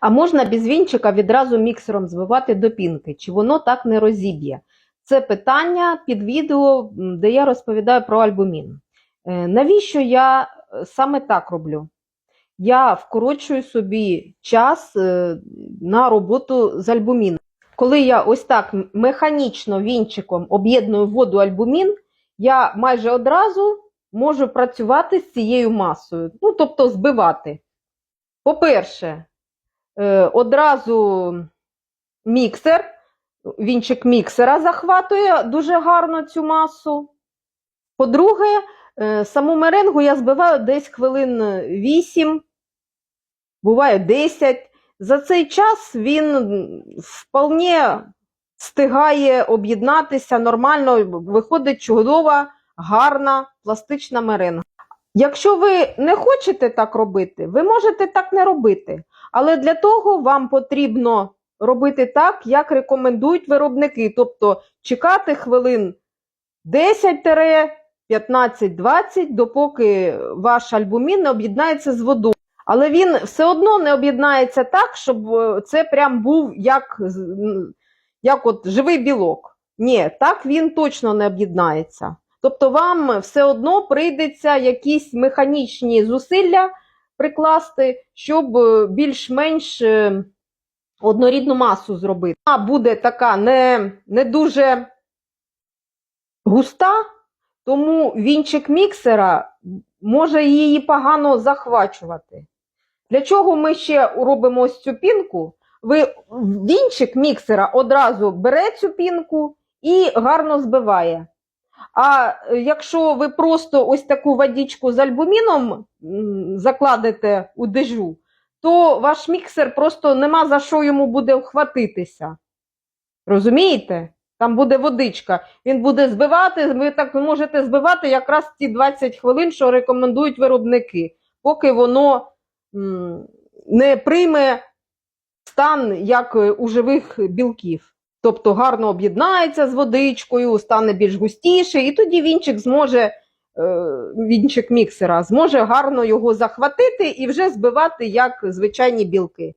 А можна без вінчика відразу міксером збивати до пінки, чи воно так не розіб'є? Це питання під відео, де я розповідаю про альбумін. Е, Навіщо я е, саме так роблю? Я вкорочую собі час е, на роботу з альбуміном. Коли я ось так механічно вінчиком об'єдную воду альбумін, я майже одразу можу працювати з цією масою, ну тобто збивати. По-перше, одразу міксер, вінчик міксера захватує дуже гарно цю масу. По-друге, е, саму меренгу я збиваю десь хвилин 8, буває 10. За цей час він вполне встигає об'єднатися нормально, виходить чудова, гарна пластична меренга. Якщо ви не хочете так робити, ви можете так не робити. Але для того вам потрібно робити так, як рекомендують виробники. Тобто чекати хвилин 10-15-20, допоки ваш альбумін не об'єднається з водою. Але він все одно не об'єднається так, щоб е, це прям був як, як от живий білок. Ні, так він точно не об'єднається. Тобто вам все одно прийдеться якісь механічні зусилля прикласти, щоб е, більш-менш е, однорідну масу зробити. Вона буде така не, не дуже густа, тому вінчик міксера може її погано захвачувати. Для чого ми ще робимо ось цю пінку? Ви вінчик міксера одразу бере цю пінку і гарно збиває. А е, якщо ви просто ось таку водичку з альбуміном закладете у дежу, то ваш міксер просто нема за що йому буде вхватитися. Розумієте? Там буде водичка. Він буде збивати, ви так можете збивати якраз ті 20 хвилин, що рекомендують виробники, поки воно не прийме стан як у живих білків. Тобто гарно об'єднається з водичкою, стане більш густіше, і тоді вінчик зможе, е, вінчик міксера зможе гарно його захватити і вже збивати як звичайні білки.